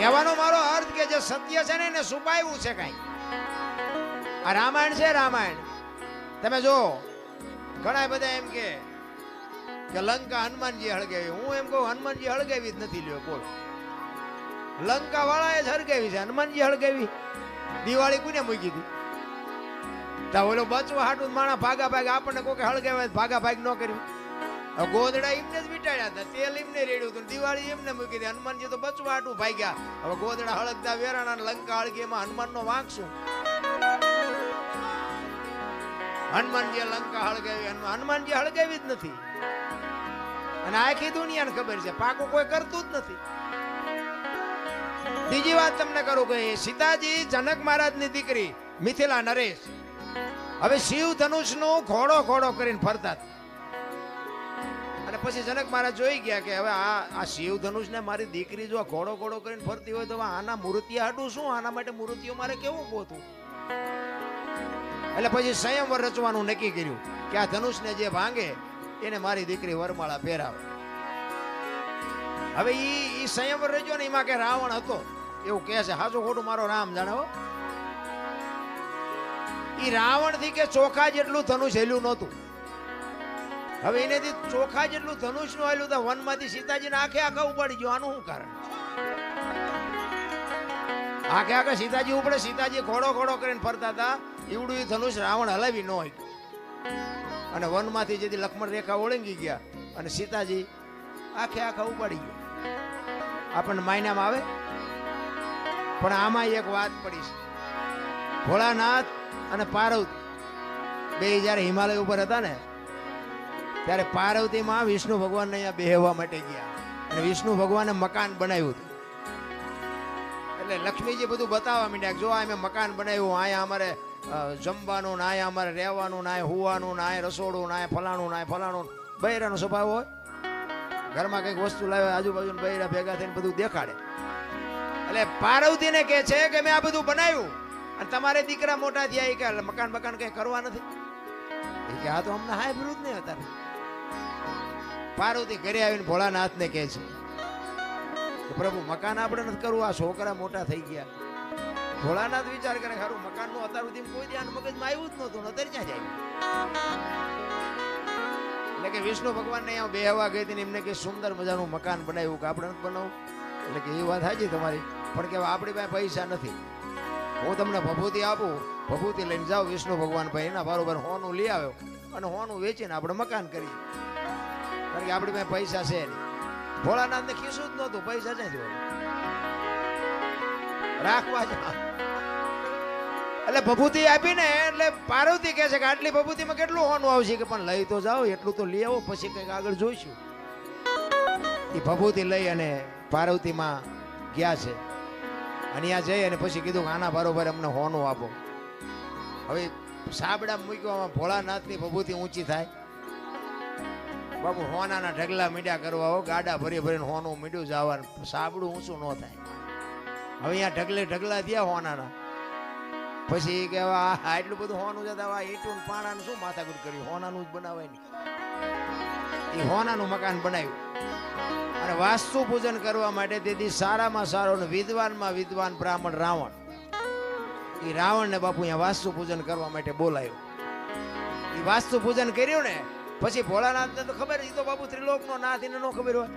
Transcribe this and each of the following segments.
કહેવાનો મારો અર્થ કે જે સત્ય છે ને એને છુપાવ્યું છે કઈ. આ રામાયણ છે રામાયણ. તમે જો ઘણા બધા એમ કે લંકા હનુમાનજી હળગાવી. હું એમ કહું, હનુમાનજી હળગાવી જ નથી લ્યો, બોલ. લંકા વાળાએ જ હળગાવી છે. હનુમાનજી હળગાવી. દિવાળી કોને મૂકી હતી તા ઓલો બચવા હાટું માણા ભાગા ભાગ આપણને કોઈ હળગાવે ભાગા ભાગ ન કર્યું. ગોદડા એમને જ વીટાડ્યા હતા. તેલ એમને રેડ્યું હતું દિવાળી એમને મૂકી દે હનુમાનજી તો બચવા હાટું ભાગ્યા. હવે ગોદડા હળગતા વેરાણા લંકા હળગી એમાં હનુમાનનો વાંક શું? હનુમાનજી લંકા હળગાવી હનુમાન હનુમાનજી હળગાવી જ નથી. અને આખી દુનિયાને ખબર છે, પાકું કોઈ કરતું જ નથી. બીજી વાત તમને કરું કે સીતાજી જનક મહારાજની દીકરી મિથિલા નરેશ. હવે શિવ ધનુષનો ઘોડો ઘોડો કરીને ફરતા હતા. પછી જનક મહારાજ જોઈ ગયા કે હવે આ આ શિવ ધનુષને મારી દીકરી જો ઘોડો ઘોડો કરીને ફરતી હોય તો આના મૂર્તિ હાટું શું? આના માટે મૂર્તિઓ મારે કેવું ગોતું? એટલે પછી સંયમવર રચવાનું નક્કી કર્યું કે આ ધનુષને જે ભાંગે, એને મારી દીકરી વરમાળા પહેરાવે. હવે ઈ ઈ સંયમવર રચ્યો ને એમાં કે રાવણ હતો. એવું કહે છે હાચું ખોટું મારો રામ જાણો ઈ રાવણથી કે ચોખા જેટલું ધનુષ હેલ્યું નહોતું. હવે એનેથી ચોખા જેટલું ધનુષનું આવેલું તો વનમાંથી સીતાજીને આખે આખા ઉપાડી ગયો. શું કારણ? આખે આખા સીતાજી ઉપડે, સીતાજી ઘોડો ઘોડો કરીને ફરતા હતા. એવડું ધનુષ રાવણ હલાવી ન હોય અને વનમાંથી જેથી લક્ષ્મણ રેખા ઓળંગી ગયા અને સીતાજી આખે આખા ઉપાડી ગયો. આપણને માયનામાં આવે? પણ આમાં એક વાત પડી છે. ભોળાનાથ અને પાર્વતી બે જ્યારે હિમાલય ઉપર હતા ને ત્યારે પાર્વતીમાં વિષ્ણુ ભગવાનને અહીંયા બેહવા માટે ગયા. અને વિષ્ણુ ભગવાને મકાન બનાવ્યું હતું. એટલે લક્ષ્મીજી બધું બતાવવા માંડ્યા જો આ મેં મકાન બનાવ્યું અહીંયા અમારે જમવાનું ના અહીંયા અમારે રહેવાનું ના હોવાનું ને રસોડું ના ફલાણું ના ફલાણું બૈરાનો સ્વભાવ હોય. ઘરમાં કંઈક વસ્તુ લાવે આજુબાજુ બૈરા ભેગા થઈને બધું દેખાડે. એટલે પાર્વતીને કહે છે કે મેં આ બધું બનાવ્યું. અને તમારે દીકરા મોટા થયા કે મકાન મકાન કઈ કરવા નથી. કે આ તો અમને હાય વિરુદ્ધ નહીં હતા. પાર્વતી ઘરે આવીને ભોળાનાથને કહે છે, કે પ્રભુ, મકાન આપણે નથી કરવું, આ છોકરા મોટા થઈ ગયા. ભોળાનાથ વિચાર કરે ખરું મકાનનું અત્યાર સુધી કોઈ ધ્યાન મગજમાં આવ્યું જ નહોતું અત્યારે ક્યાં જાય? એટલે કે વિષ્ણુ ભગવાન ને બે હવા ગઈ હતી એમને કે સુંદર મજાનું મકાન બનાવ્યું કે આપણે નથી બનાવવું? એટલે કે એ વાત સાચી તમારી, પણ કે આપણી પાસે પૈસા નથી. હું તમને ભભૂતિ આપું, ભભૂતિ લઈને જાઉં વિષ્ણુ ભગવાન ભાઈ એના બરોબર હોનું લઈ આવ્યો અને હોનું વેચીને આપણે મકાન કરીએ. કારણ કે આપણી પાસે પૈસા છે નહીં. ભોળાનાથ ને ખીસું જ નહોતું, પૈસા છે રાખવા જ એટલે ભભૂતિ આપીને, એટલે પાર્વતી કહે છે કે આટલી ભભૂતિમાં કેટલું હોનું આવશે? કે પણ લઈ તો જાઓ, એટલું તો લઈ આવો, પછી કંઈક આગળ જોઈશું. એ ભભૂતિ લઈ અને પાર્વતીમાં ગયા છે. અને જઈ અને પછી કીધું કે આના બરોબર અમને હોનું આપો. હવે સાબડા મૂક્યો ભોળાનાથની ભભૂતિ ઊંચી થાય. બાપુ, હોનાના ઢગલા મીડ્યા કરવા હો, ગાડા ભરી ભરીને હોનું મીડ્યું જવાનું સાબડું ઊંચું ન થાય. હવે અહીંયા ઢગલે ઢગલા થયા હોનાના. પછી એ કહેવા, આ આટલું બધું હોનું જતા આ ઈંટું પાણાનું શું માથાકૂટ કર્યું? હોનાનું જ બનાવાય નહીં. એ હોનાનું મકાન બનાવ્યું. અને વાસ્તુ પૂજન કરવા માટે તેથી સારામાં સારો ને વિદ્વાનમાં વિદ્વાન બ્રાહ્મણ રાવણ. એ રાવણને બાપુ અહીંયા વાસ્તુ પૂજન કરવા માટે બોલાયો. એ વાસ્તુ પૂજન કર્યું ને પછી ભોળાનાથને તો ખબર એ તો બાબુ ત્રિલોકનો નાથ એને ન ખબર હોય.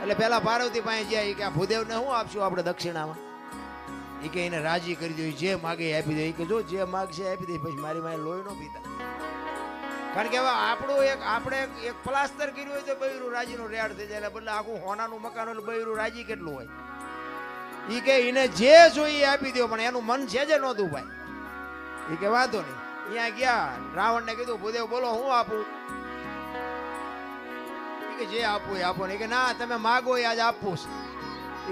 એટલે પેલા પાર્વતી પાસે જાય કે આ ભૂદેવને શું આપશું આપણે દક્ષિણામાં? એ કે એને રાજી કરી દઉં જે માગે આપી દે. એ કે જો જે માગશે આપી દે, પછી મારી માએ લોહી ન પીતા. કારણ કે હવે આપણું એક, આપણે એક- પ્લાસ્ટર કર્યું હોય તો બૈરું રાજીનું રેડ થઈ જાય બદલે આખું હોનાનું મકાન એટલે બૈરું રાજી કેટલું હોય? એ કે એને જે જોઈએ આપી દો, પણ એનું મન છે જ નહોતું ભાઈ. એ કે વાંધો નહીં. અહીંયા ગયા. રાવણને કીધું, ભૂદેવ, બોલો, હું આપું? કે, જે આપવું એ આપો. ને કે, ના, તમે માગો એ આજ આપવું છે.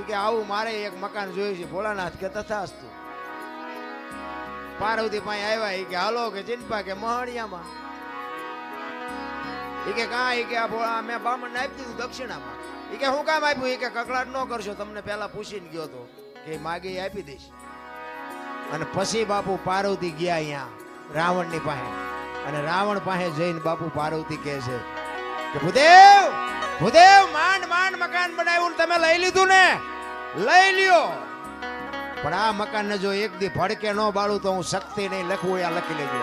કે, આવું મારે એક મકાન જોયું છે, ભોળાનાથ કે તથાસ્તુ. પાર્વતી પાસે આવ્યા એ કે, હાલો કે ચિંપા કે મહણિયામાં. એ કે, કાં? એ કે, આ ભોળા મેં બામણને આપી દીધું દક્ષિણામાં. ઈ કે, હું કામ આપ્યું? એ કે, કકડાટ ન કરશો, તમને પહેલા પૂછીને ગયો તો. કે, માગે આપી દઈશ. અને પછી બાપુ પાર્વતી ગયા અહીંયા. રાવણની પાસે. અને રાવણ પાસે જઈને બાપુ પાર્વતી કહે છે કે, ભૂદેવ ભૂદેવ, માંડ માંડ મકાન બનાવ્યું તમે લઈ લીધું ને? લઈ લ્યો. પણ આ મકાનને જો એક દી ભડકે ન બાળું તો હું શક્તિ નહીં લખવું આ લખી લેજો.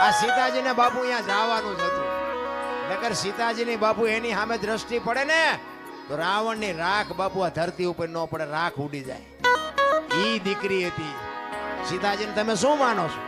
આ સીતાજીને બાપુ અહીંયા જવાનું જ હતું. નકર સીતાજીની બાપુ એની સામે દ્રષ્ટિ પડે ને, તો રાવણની રાખ બાપુ આ ધરતી ઉપર ન પડે, રાખ ઉડી જાય. ઈ દીકરી હતી. સીતાજીને તમે શું માનો છો?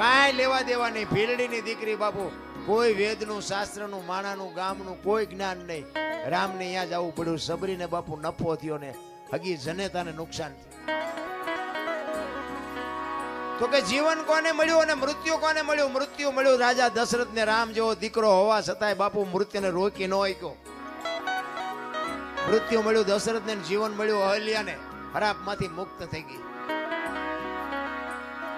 કાંઈ લેવા દેવા નહીં ભીલડીની દીકરી બાપુ, કોઈ વેદનું, શાસ્ત્રનું, માણાનું, ગામનું કોઈ જ્ઞાન નહીં. રામને અહીંયા જવું પડ્યું. સબરીને બાપુ નફો થયો ને હગી જનેતાને નુકસાન થયું. તો કે જીવન કોને મળ્યું અને મૃત્યુ કોને મળ્યું? મૃત્યુ મળ્યું રાજા દશરથ ને રામ જેવો દીકરો હોવા છતાંય બાપુ મૃત્યુને રોકી ન શક્યો મૃત્યુ મળ્યું દશરથ ને જીવન મળ્યું અહલ્યાને. ખરાબમાંથી મુક્ત થઈ ગઈ.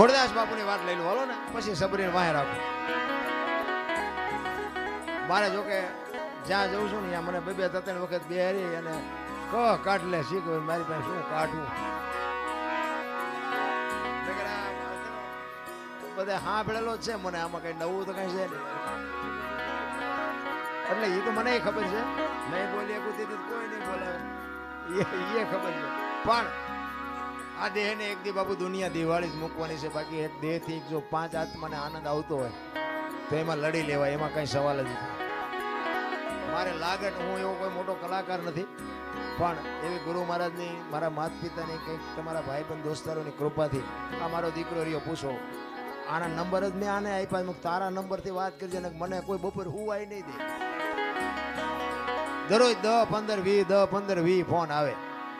છે. મુરદાસ બાપુની વાત લઈ લો. હાલો ને, પછી સબરીને વાહે રાખો. મારે જો કે જ્યાં જઉં છું ને, ત્યાં મને બે બે ત્રણ વખત બેહારી અને ક કાઢ લે શીખ મારી પાસે શું કાઢવું? બધે હા સાંભળેલો જ છે, મને આમાં કઈ નવું તો કઈ છે એટલે એ તો મને ખબર છે. મેં બોલી તેથી કોઈ નહીં બોલાવે એ ખબર છે. પણ આ દેહને એક દી બાબુ દુનિયા દિવાળી જ મૂકવાની છે. બાકી એક દેહથી જો પાંચ આત્માને આનંદ આવતો હોય, તો એમાં લડી લેવાય, એમાં કઈ સવાલ જ નથી. મારે લાગે ને હું એવો કોઈ મોટો કલાકાર નથી, પણ એવી ગુરુ મહારાજની, મારા માતા પિતાની કંઈક તમારા ભાઈ બંધ દોસ્તારોની કૃપાથી આ મારો દીકરો રહ્યો. પૂછો, આના નંબર જ મેં આને આપ્યા. મેં તારા નંબરથી વાત કરજે ને મને કોઈ બપોર હુવાય નહીં દે. દરરોજ દસ પંદર વી દસ પંદર વી ફોન આવે.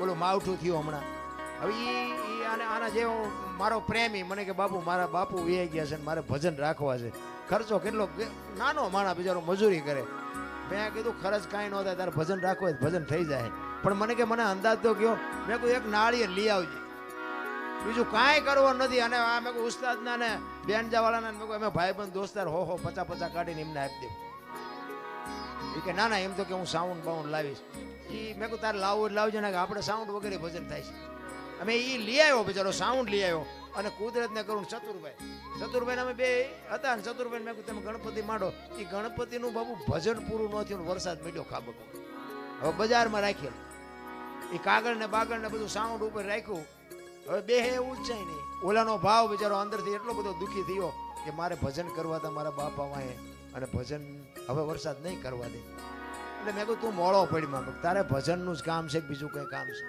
ઓલું માવઠું થયું હમણાં. હવે ઈ આને આના જે મારો પ્રેમી, મને કે બાપુ, મારા બાપુ વ્યાઈ ગયા છે ને મારે ભજન રાખવા છે. ખર્ચો કેટલો? નાનો માણા બિચારો મજૂરી કરે. મેં કીધું, ખર્ચ કાંઈ ન થાય, તારે ભજન રાખવું હોય ભજન થઈ જાય. પણ મને કે મને અંદાજ તો કયો, મેં કહ્યું એક નાળીએ લઈ આવજે. બીજું કાંઈ કરવું નથી. અને આ મેં ઉસ્તાદના ને બેન જવાળાના મેં કહ્યું અમે ભાઈબંધ, દોસ્તાર, હો હો પચા પચા કાઢીને એમને આપી દઉં એ કે, ના ના, એમ તો કે હું સાઉન્ડ બાઉન્ડ લાવીશ. એ મેં કહ્યું તારે એટલે લાવજો. ને આપણે સાઉન્ડ વગેરે ભજન થાય છે. અમે એ લઈ આવ્યો બિચારો સાઉન્ડ લઈ આવ્યો. અને કુદરતને કરું ચતુરભાઈ. ચતુરભાઈ અમે બે હતા ને ચતુરભાઈ મેં કહું તમે ગણપતિ માંડો. એ ગણપતિનું બાબુ ભજન પૂરું ન થયું વરસાદ મળ્યો ખાબક. હવે બજારમાં રાખેલ. એ કાગળ ને બાગળ ને બધું સાઉન્ડ ઉપર રાખ્યું. હવે બે હે ઉંચાય નહીં ઓલાનો ભાવ બિચારો અંદરથી એટલો બધો દુઃખી થયો કે મારે ભજન કરવા હતા મારા બાપા વાંહે અને ભજન હવે વરસાદ નહીં કરવા દે. એટલે મેં કહ્યું તું મોળો પડી માં તારે ભજનનું જ કામ છે બીજું કંઈ કામ છે?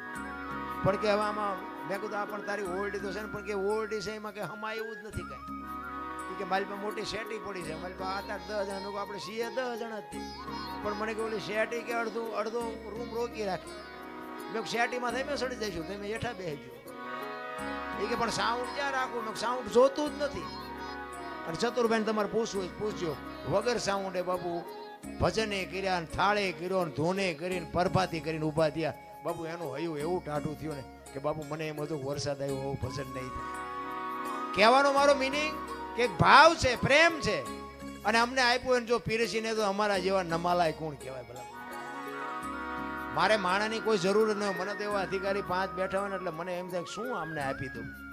પણ કે હવે આમાં મેં કીધું, આ પણ તારી ઓરડી તો છે ને, પણ કે ઓરડી છે એમાં કે હમાય એવું જ નથી કાંઈ. કે મારી પાસે મોટી શેટી પડી છે. મારી પાસે આતા દસ જણા. લોકો આપણે સીએ દસ જણા જ પણ મને કે ઓલી શેટી કે અડધું, અડધો રૂમ રોકી રાખે. મેં શેટીમાં થઈ મેં સડી જઈશું. તમે હેઠા બેસજો એ કે, પણ સાઉન્ડ ક્યાં રાખવું મેં સાઉન્ડ જોતું જ નથી. અને ચતુરબેન તમારે પૂછવું પૂછજો. વગર સાઉન્ડે બાપુ ભજને કર્યા ને થાળે કર્યો ને ધોને કરીને પરભાતી કરીને ઊભા થયા. બાપુ, એનું હયું એવું ટાઢું થયું ને કે બાપુ, મને એમ હતું વરસાદ આવ્યો એવું ભજન નહીં થાય. કહેવાનો મારો મિનિંગ કે ભાવ છે, પ્રેમ છે. અને અમને આપ્યું એને જો પીરસીને તો અમારા જેવા નમાલાય કોણ કહેવાય ભલા? મારે માણાની કોઈ જરૂર ન મને તો એવા અધિકારી પાંચ બેઠા હોય ને એટલે મને એમ થાય શું અમને આપી દઉં?